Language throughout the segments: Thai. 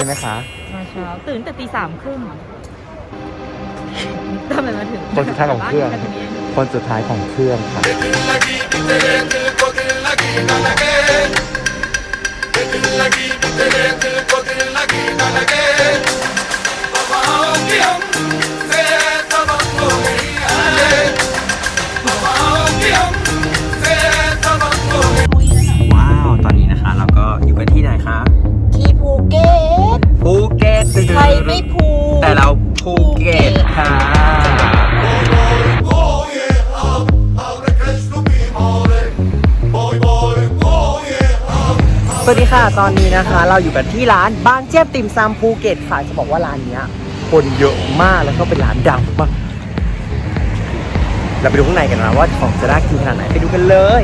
ช่ไหมคะมาเช้าตื่นแต่ตีสามครึ่งทำไมมาถึงคนสุดท้ายของเครื่อง คนสุดท้ายของเครื่องค่ะว้ วัสดีค่ะ ตอนนี้นะคะ เราอยู่กันที่ร้านบางเจี๊ยบติ่มซำภูเก็ตค่ะจะบอกว่าร้านเนี้ย คนเยอะมากแล้วก็เป็นร้านดังมากเราไปดูข้างในกันนะว่าของจะน่ากินขนาดไหนไปดูกันเลย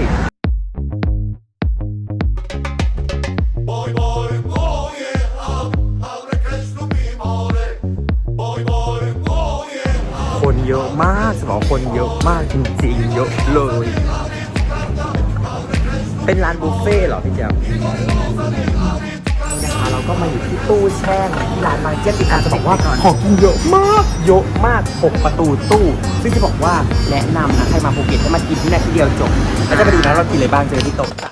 คนเยอะมากจะบอกคนเยอะมากจริงๆเยอะเลย เป็นร้านบุฟเฟ่ต์เหรอพี่เจ้านะคะเราก็มาอยู่ที่ตู้แช่ที่ร้านบางเจี๊ยบติการจะบอกว่าของกินเยอะมากเยอะมากหกประตูตู้ ซึ่งจะบอกว่าแนะนำนะใครมาภูเก็ตให้มากินที่นั่นที่เดียวจบ แล้วจะไปดูนะเรากินอะไรบ้างเจอที่โต๊ะจ้ะ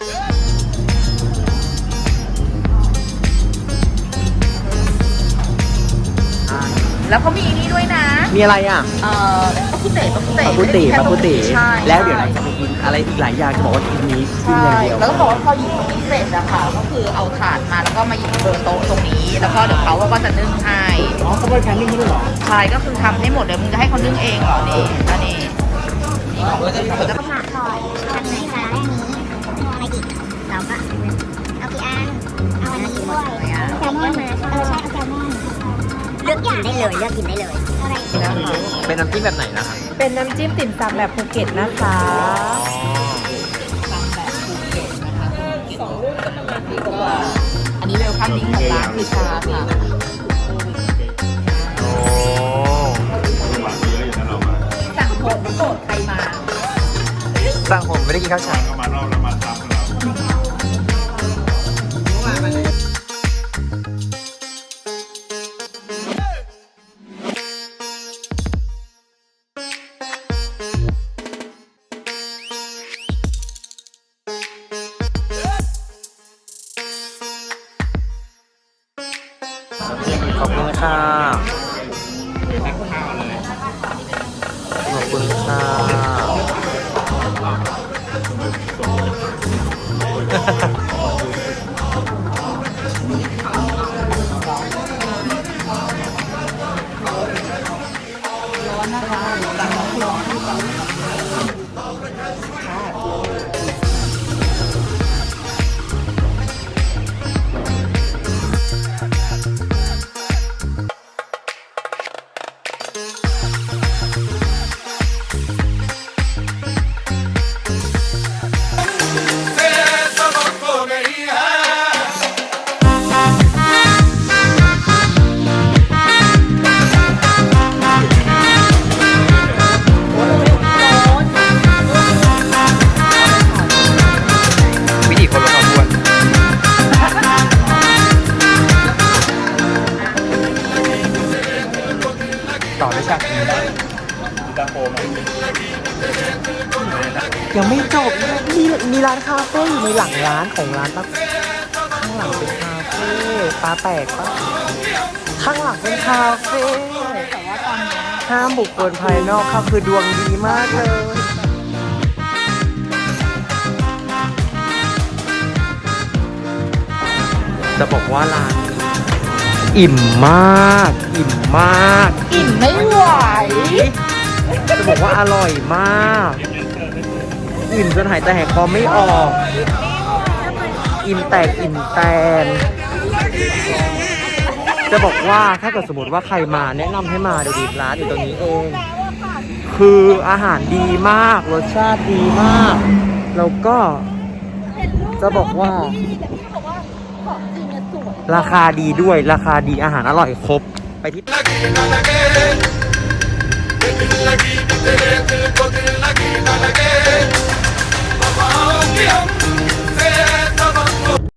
แล้วเขามีอันนี้ด้วยนะ มีอะไรอะ เอ่อปากุเตะปากุเตะปากุเต๋ไม่ได้มีแค่ปากุเต๋ใช่แล้วเดี๋ยวเราจะไปกิน อะไรอีกหลายอย่างจะบอกว่าทีนี้กินใช่อย่างเดียว แล้วก็บอกว่าพอหยิบตรงนี้เสร็จอะค่ะ ก็คือเอาถาดมาแล้วก็มาหยิบบนโต๊ะตรงนี้ แล้วก็เดี๋ยวเขาก็จะนึ่งให้อ๋อเขาบริการนี่ด้วยเหรอใช่ก็คือทำให้หมดเดี๋ยวมึงจะให้เขานึ่งเองเหรอนี่แล้วนี่นี่เขาก็จะเขาจะค่ะถอยทำไหนคะอันนี้เอาอะไรอีกเราก็เอากี่อันเอาอันนี้ด้วยแซลมอนมาเออใช่เอาแซลมอนเลือกกินได้เลยเลือกกินได้เลยอะไรอีกนะคะเป็นน้ำจิ้มแบบไหนนะคะเป็นน้ำจิ้มติ่มซำแบบภูเก็ตนะคะ อันนี้เวลคัมดิ้งของร้านคือชาค่ะโอ้สั่งผมโสดใครมาสั่งผมไม่ได้กินข้าวเช้า ขอบคุณค่ะ ขอบคุณค่ะวิ ยังไม่จบนะมีมีร้านคาเฟ่อยู่ในหลังร้านของร้านปะข้างหลังเป็นคาเฟ่ปลาแตกปะข้างหลังเป็นคาเฟ่แต่ว่าห้ามบุคคลภายนอกครับคือดวงดีมากเลยจะบอกว่าร้านอิ่มมาก อิ่มมาก อิ่มไม่ไหว จะบอกว่าอร่อยมากอิ่มจนหายใจหายคอไม่ออก อิ่มแตกอิ่มแตน จะบอกว่าถ้าเกิดสมมติว่าใครมาแนะนำให้มาเดี๋ยวดีร้านอยู่ตรงนี้เอง คืออาหารดีมากรสชาติดีมาก แล้วก็จะบอกว่า ราคาดีด้วยราคาดีอาหารอร่อยครบไปที่